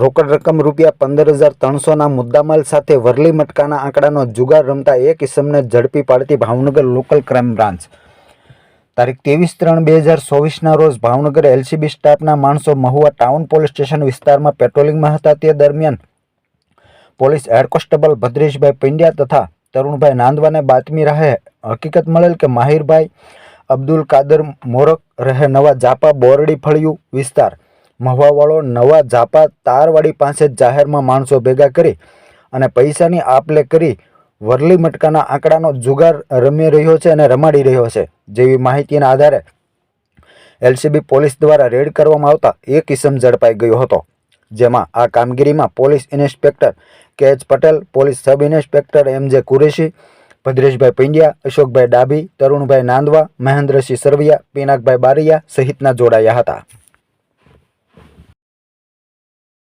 રોકડ રકમ રૂપિયા પંદર હજાર ત્રણસોના મુદ્દામાલ સાથે વરલી મટકાના આંકડાનો જુગાર રમતા એક ઇસમને ઝડપી પાડતી ભાવનગર લોકલ ક્રાઇમ બ્રાન્ચ. તારીખ ત્રેવીસ ત્રણ બે હજાર ચોવીસના રોજ ભાવનગર એલસીબી સ્ટાફના માણસો મહુવા ટાઉન પોલીસ સ્ટેશન વિસ્તારમાં પેટ્રોલિંગમાં હતા. તે દરમિયાન police head constable Bhadreshbhai Pandya તથા તરુણભાઈ નાંદવાને બાતમી રહે હકીકત મળેલ કે માહિરભાઈ અબ્દુલ કાદર મોરક રહે નવા જાપા બોરડી ફળિયું વિસ્તાર મહુવાવાળો નવા જાપા તારવાડી પાસે જાહેરમાં માણસો ભેગા કરી અને પૈસાની આપલે કરી વરલી મટકાના આંકડાનો જુગાર રમી રહ્યો છે અને રમાડી રહ્યો છે. જેવી માહિતીના આધારે એલસીબી પોલીસ દ્વારા રેડ કરવામાં આવતા એક ઇસમ ઝડપાઈ ગયો હતો, જેમાં આ કામગીરીમાં police inspector K H Patel, police sub inspector M J Qureshi, Bhadreshbhai Pandya, અશોકભાઈ ડાભી, તરુણભાઈ નાંદવા, મહેન્દ્રસિંહ સરવિયા, પિનાકભાઈ બારિયા સહિતના જોડાયા હતા.